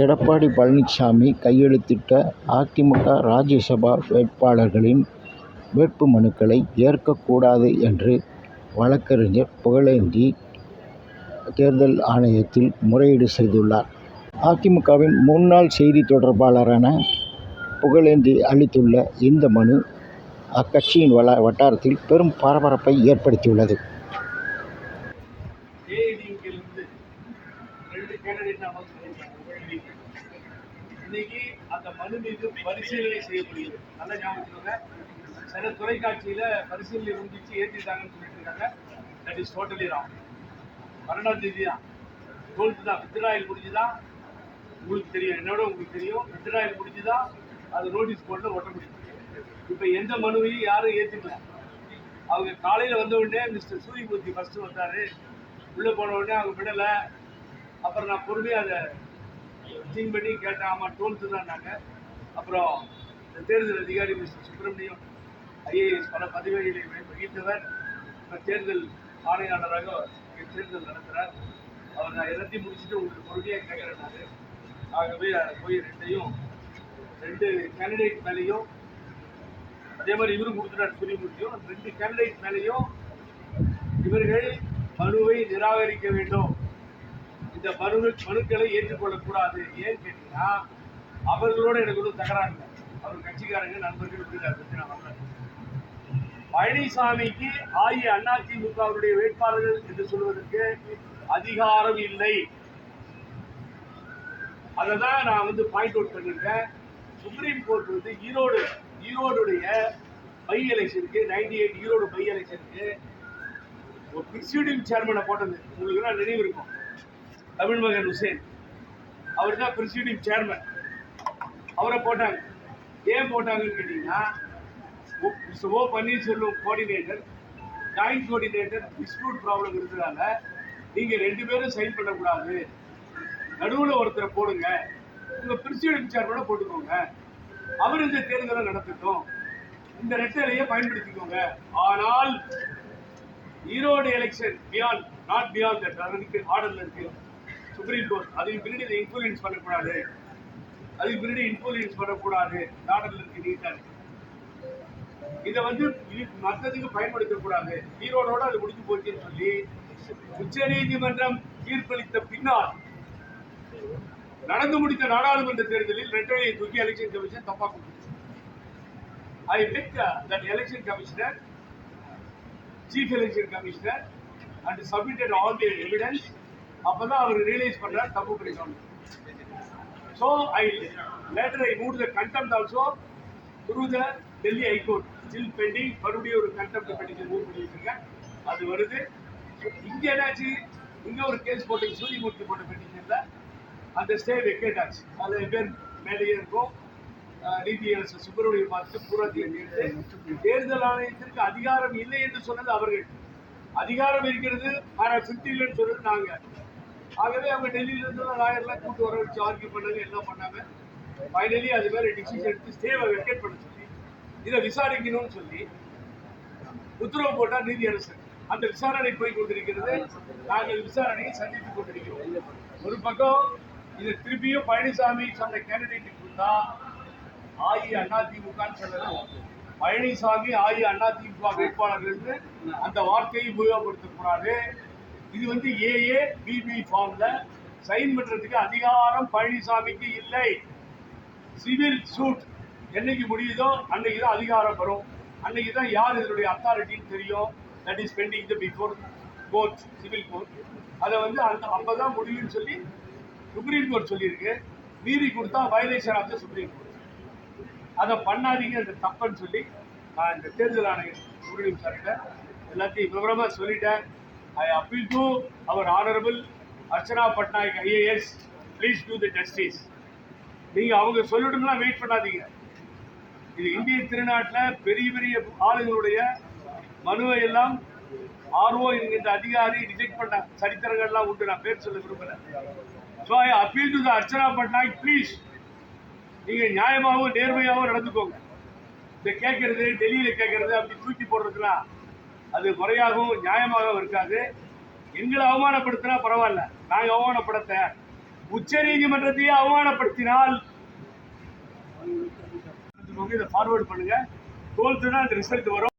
எடப்பாடி பழனிசாமி கையெழுத்திட்ட அதிமுக ராஜ்யசபா வேட்பாளர்களின் வேட்பு மனுக்களை ஏற்கக்கூடாது என்று வழக்கறிஞர் புகழேந்தி தேர்தல் ஆணையத்தில் முறையீடு செய்துள்ளார். அதிமுகவின் முன்னாள் செய்தித் தொடர்பாளரான புகழேந்தி அளித்துள்ள இந்த மனு அக்கட்சியின் வட்டாரத்தில் பெரும் பரபரப்பை ஏற்படுத்தியுள்ளது. ரெண்டு கேண்டிடேட் நாம இன்னைக்கு அந்த மனு மீது பரிசீலனை செய்யப்படுகிறது. நல்ல ஞாபகம் சில தொலைக்காட்சியில பரிசீலனை முடிச்சு ஏற்றிட்டாங்கன்னு சொல்லிட்டு இருக்காங்க. தட் இஸ் டோட்டலி ராங் பன்னெண்டாம் தேதி தான் டுவெல்த் தான். வித்ராயல் முடிஞ்சுதான் உங்களுக்கு தெரியும். என்னோட உங்களுக்கு தெரியும். வித்ராயல் முடிஞ்சுதான் அது நோட்டீஸ் போர்டில் ஒட்ட முடியும் இப்போ எந்த மனுவையும் யாரும் ஏற்றுக்கல அவங்க காலையில் வந்த உடனே மிஸ்டர் சூரியமூர்த்தி ஃபஸ்ட்டு வந்தார். உள்ளே போன உடனே அவங்க விடலை. அப்புறம் நான் பொறுமையாக அதை திங்க் பண்ணி கேட்டேன். ஆமாம் டுவெல்த்து தான்னாங்க. அப்புறம் இந்த தேர்தல் அதிகாரி மிஸ்டர் சுப்பிரமணியம் ஐஏஎஸ் பல பதவிகளை வகித்தவர். இப்போ தேர்தல் ஆணையாளராக இங்கே தேர்தல் நடத்துகிறார் அவர் நான் எல்லாத்தையும் முடிச்சுட்டு உங்களுக்கு பொறுமையாக கேட்குறேன் ஆகவே அதை போய் ரெண்டையும் ரெண்டு கேண்டிடேட் மேலேயும் அதே மாதிரி இவரும் கொடுத்துட்டார் சூரியமூர்த்தியும் ரெண்டு கேண்டிடேட் மேலேயும் இவர்கள் மனுவை நிராகரிக்க வேண்டும். இந்த மனு மனுக்களை ஏற்றுக்கொள்ளக்கூடாது. ஏன்னு கேட்டீங்கன்னா அவர்களோட எனக்கு வந்து தகராறு. இல்லை அவர் கட்சிக்காரங்க நண்பர்கள் இப்படி அதை பற்றி நான் வரல. பழனிசாமிக்கு அஇஅதிமுக அவருடைய வேட்பாளர்கள் என்று சொல்வதற்கு அதிகாரம் இல்லை. அதை தான் நான் வந்து பாயிண்ட் அவுட் பண்ணியிருக்கேன். சுப்ரீம் கோர்ட் வந்து ஈரோடு ஈரோடுடைய பை எலெக்ஷனுக்கு நைன்டி எயிட் ஈரோடு பை எலெக்ஷனுக்கு ஒரு பிரிசிடிங் சேர்மனை போட்டது. உங்களுக்கு நான் நினைவு இருக்கும். தமிழ் மகன் ஹுசேன் அவர் தான் பிரசிடிங் சேர்மன் அவரை போட்டாங்க. ஏன் போட்டாங்கன்னு கேட்டிங்கன்னா O Panneerselvam coordinator joint coordinator dispute problem இருக்கிறதால நீங்கள் ரெண்டு பேரும் சைன் பண்ணக்கூடாது. நடுவில் ஒருத்தரை போடுங்க. உங்கள் பிரிசிடிங் சேர்மனை போட்டுக்கோங்க. அவர் இந்த தேர்தலை நடத்தட்டும். இந்த ரெட்டரையே பயன்படுத்திக்கோங்க. ஆனால் Erode election beyond not beyond that அதுக்கு ஆர்டர்ல இருக்கு. சுப்ரீம் கோர்ட் அதுக்கு பின்னாடி இதை இன்ஃபுளுன்ஸ் பண்ணக்கூடாது. அதுக்கு பின்னாடி இன்ஃபுளுன்ஸ் பண்ணக்கூடாது. நாடல் இருக்கு நீட்டா இருக்கு இதை வந்து மற்றதுக்கு பயன்படுத்தக்கூடாது. ஈரோடோட அது முடிஞ்சு போச்சுன்னு சொல்லி உச்ச நீதிமன்றம் தீர்ப்பளித்த பின்னால் நடந்து முடித்த நாடாளுமன்ற தேர்தலில் ரெட்டலையை தூக்கி எலெக்ஷன் கமிஷன் தப்பா கொடுத்துச்சு. I met that election commissioner chief election commissioner and submitted all the evidence அப்போ தான் அவர் ரியலைஸ் பண்ணுறார் தப்பு பண்ணிக்கணும் so I later I moved the contempt also through the Delhi high court still pending மறுபடியும் ஒரு கண்டெம்ட் பெட்டிஷன் மூவ் பண்ணி அது வருது. இங்கே என்னாச்சு? இங்கே ஒரு கேஸ் போட்டு சூரியமூர்த்தி போட்ட பெட்டிஷன்ல அந்த ஸ்டே வெக்கேட் ஆச்சு. அது பேர் மேலேயே இருக்கும். நீதியரசர் சுப்பிரமணியம் பார்த்து பூராத்தியம் தேர்தல் ஆணையத்திற்கு அதிகாரம் இல்லை என்று சொன்னது அவர்கள். அதிகாரம் இருக்கிறது. ஆனால் சுத்தி இல்லைன்னு சொன்னது நாங்கள் ஆகவே அவங்க டெல்லியிலிருந்து லாயர்லாம் கூட்டு வர வச்சு ஆர்கியூ பண்ணாங்க எல்லாம் பண்ணாங்க? ஃபைனலி அது மாதிரி டிசிஷன் எடுத்து ஸ்டேவை வெக்கேட் பண்ண சொல்லி இதை விசாரிக்கணும்னு சொல்லி உத்தரவு போட்டால் நீதி அரசு அந்த விசாரணை போய் கொண்டிருக்கிறது நாங்கள் விசாரணையை சந்தித்துக் கொண்டிருக்கிறோம். ஒரு பக்கம் இது திருப்பியும் பழனிசாமி சொன்ன கேண்டிடேட்டுக்கு கொடுத்தா அஇஅதிமுகன்னு சொல்லலாம் பழனிசாமி ஆயி அஇஅதிமுக வேட்பாளர்கள் அந்த வார்த்தையை உபயோகப்படுத்தக்கூடாது. இது வந்து ஏஏ பிபி ஃபார்ம்ல சைன் பண்றதுக்கு அதிகாரம் பழனிசாமிக்கு இல்லை. சிவில் சூட் என்னைக்கு முடியுதோ அன்னைக்கு தான் அதிகாரம் வரும். அன்னைக்கு தான் யார் இதனுடைய அத்தாரிட்டின்னு தெரியும்? That is pending the before court civil court அதை வந்து அந்த அப்பதான் முடியும்னு சொல்லி சுப்ரீம் கோர்ட் சொல்லியிருக்கு. மீறி கொடுத்தா violation of the supreme court அதை பண்ணாதீங்க அந்த தப்புன்னு சொல்லி நான் இந்த தேர்தல் ஆணையர் சுப்ரீம் சார்கிட்ட எல்லாத்தையும் விவரமாக சொல்லிட்டேன். I appeal to our honourable Archana Patnaik IAS please do the justice நீங்கள் அவங்க சொல்லணும்னா வெயிட் பண்ணாதீங்க. இது இந்திய திருநாட்டில் பெரிய பெரிய ஆளுங்களுடைய மனுவை எல்லாம் ஆர்ஓ என்கின்ற அதிகாரி ரிஜெக்ட் பண்ண சரித்திரங்கள்லாம் உண்டு. நான் பேர் சொல்ல விரும்புகிறேன் so I appeal to the Archana Patnaik please நீங்கள் நியாயமாகவும் நேர்மையாகவும் நடந்துக்கோங்க. இந்த கேட்கறது டெல்லியில் கேட்கறது அப்படி தூக்கி போடுறதுலாம் அது முறையாகவும் நியாயமாகவும் இருக்காது. எங்களை அவமானப்படுத்தினா பரவாயில்ல. நாங்கள் அவமானப்பட உச்ச நீதிமன்றத்தையே அவமானப்படுத்தினால் இதை ஃபார்வர்ட் பண்ணுங்க. டுவெல்த்துனா அந்த ரிசல்ட் வரும்.